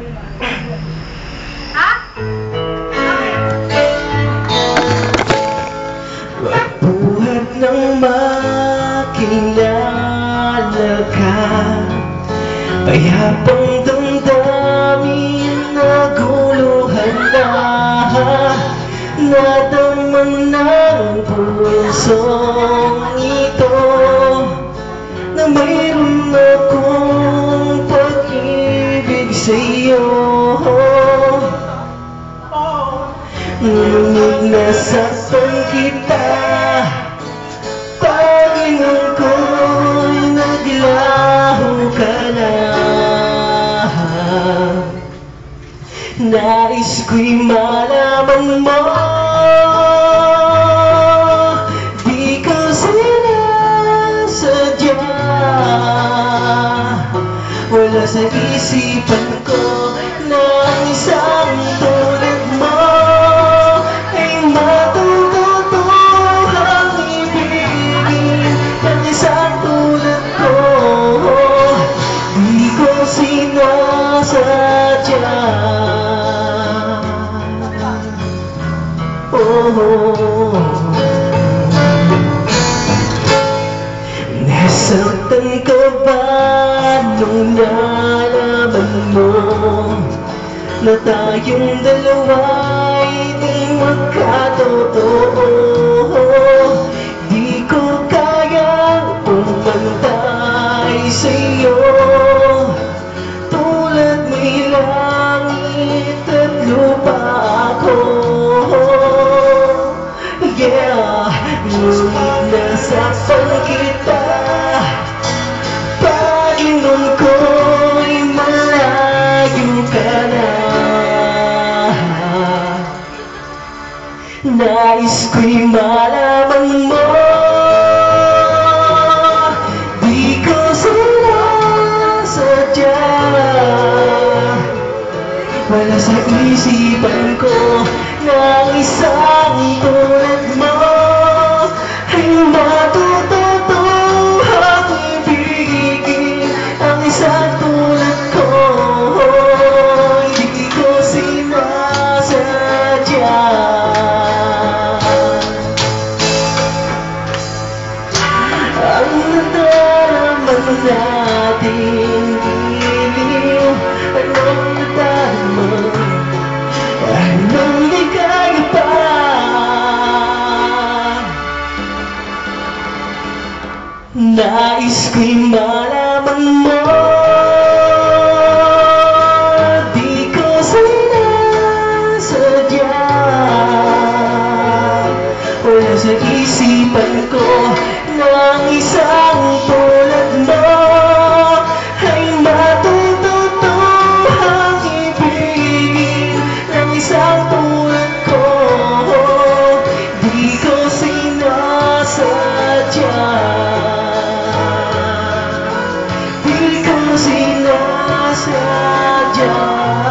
Ha? Buhat ng makilala ka Payapang damdamin naguluhan na Nadamang ng pusong ito Na mayroon Ngunit nasaktan kita Panginoon ko'y naglaho ka na. Nais ko'y malaman mo nung nalaman mo? Na tayong dalawa'y di magkatotoo. Di ko kayang umantay sa'yo. Tulad may langit at lupa ako. Yeah, ngunit nasaktan kita Nais ko'y malaman mo. Di ko sinasadya Wala sa isipan ko ng isang ito pagdiliw Anong nadama Anong nagkagapa Nais ko'y malaman mo. allá y como si no se allá